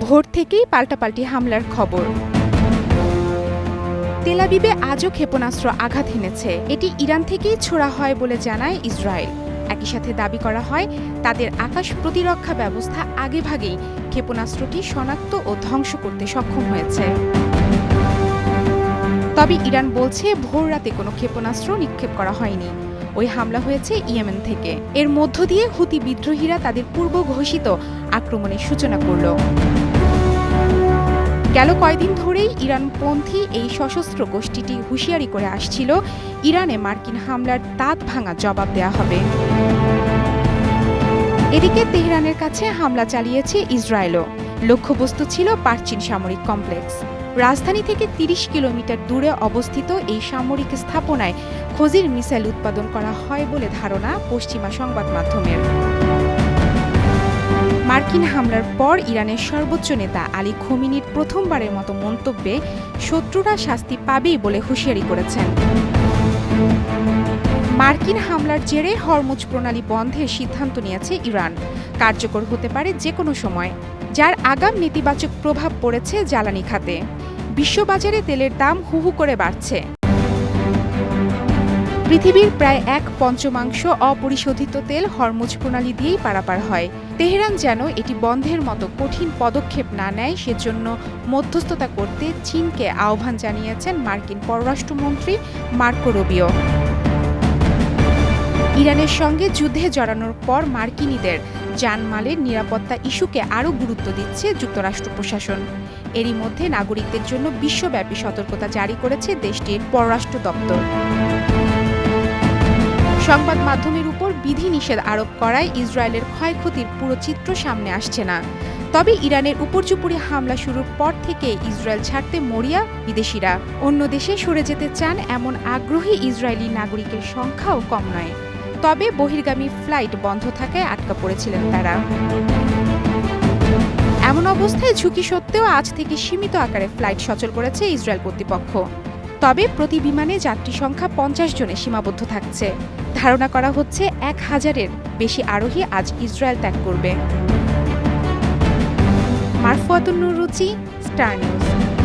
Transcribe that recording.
ভোর থেকেই পাল্টাপাল্টি হামলার খবর। তেলাবিবে আজও ক্ষেপণাস্ত্র আঘাত হেনেছে। এটি ইরান থেকেই ছোড়া হয় বলে জানায় ইসরায়েল। একই সাথে দাবি করা হয়, তাদের আকাশ প্রতিরক্ষা ব্যবস্থা আগেভাগেই ক্ষেপণাস্ত্রটি শনাক্ত ও ধ্বংস করতে সক্ষম হয়েছে। তবে ইরান বলছে, ভোর রাতে কোনো ক্ষেপণাস্ত্র নিক্ষেপ করা হয়নি। ওই হামলা হয়েছে ইয়েমেন থেকে। এর মধ্য দিয়ে হুতি বিদ্রোহীরা তাদের পূর্ব ঘোষিত আক্রমণের সূচনা করল। গেল কয়দিন ধরেই ইরানপন্থী এই সশস্ত্র গোষ্ঠীটি হুঁশিয়ারি করে আসছিল, ইরানে মার্কিন হামলার তাঁত ভাঙা জবাব দেয়া হবে। এদিকে তেহরানের কাছে হামলা চালিয়েছে ইসরায়েলও। লক্ষ্যবস্তু ছিল পার্চিন সামরিক কমপ্লেক্স। রাজধানী থেকে ৩০ কিলোমিটার দূরে অবস্থিত এই সামরিক স্থাপনায় খোজির মিসাইল উৎপাদন করা হয় বলে ধারণা পশ্চিমা সংবাদ মাধ্যমের। মার্কিন হামলার পর ইরানের সর্বোচ্চ নেতা আলী খোমিনির প্রথমবারের মতো মন্তব্যে শত্রুরা শাস্তি পাবেই বলে হুঁশিয়ারি করেছেন। মার্কিন হামলার জেরে হরমুজ প্রণালী বন্ধের সিদ্ধান্ত নিয়েছে ইরান। কার্যকর হতে পারে যে কোনো সময়, যার আগাম নেতিবাচক প্রভাব পড়েছে জ্বালানি খাতে। বিশ্ববাজারে তেলের দাম হু হু করে বাড়ছে। পৃথিবীর প্রায় এক পঞ্চমাংশ অপরিশোধিত তেল হরমুজ প্রণালী দিয়েই পারাপার হয়। তেহরান যেন এটি বন্ধের মতো কঠিন পদক্ষেপ না নেয়, সেজন্য মধ্যস্থতা করতে চীনকে আহ্বান জানিয়েছেন মার্কিন পররাষ্ট্রমন্ত্রী মার্কো রুবিও। ইরানের সঙ্গে যুদ্ধে জড়ানোর পর মার্কিনীদের জানমালের নিরাপত্তা ইস্যুকে আরও গুরুত্ব দিচ্ছে যুক্তরাষ্ট্র প্রশাসন। এরই মধ্যে নাগরিকদের জন্য বিশ্বব্যাপী সতর্কতা জারি করেছে দেশটির পররাষ্ট্র দপ্তর। সংবাদ মাধ্যমের উপর বিধিনিষেধ আরোপ করায় ইসরায়েলের ক্ষয়ক্ষতির পুরো চিত্র সামনে আসছে না। তবে ইরানের উপর্যুপুরি হামলা শুরুর পর থেকে ইসরায়েল ছাড়তে মরিয়া বিদেশিরা। অন্য দেশে সরে যেতে চান এমন আগ্রহী ইসরায়েলি নাগরিকের সংখ্যাও কম নয়। তবে বহির্গামী ফ্লাইট বন্ধ থাকায় আটকা পড়েছিলেন তারা। এমন অবস্থায় ঝুঁকি সত্ত্বেও আজ থেকে সীমিত আকারে ফ্লাইট সচল করেছে ইসরায়েল কর্তৃপক্ষ। তবে প্রতি বিমানে যাত্রী সংখ্যা পঞ্চাশ জনে সীমাবদ্ধ থাকছে। ধারণা করা হচ্ছে এক হাজারের বেশি আরোহী আজ ইসরায়েল ত্যাগ করবে। মারফুয়াতুন্নুর রুচি, স্টার নিউজ।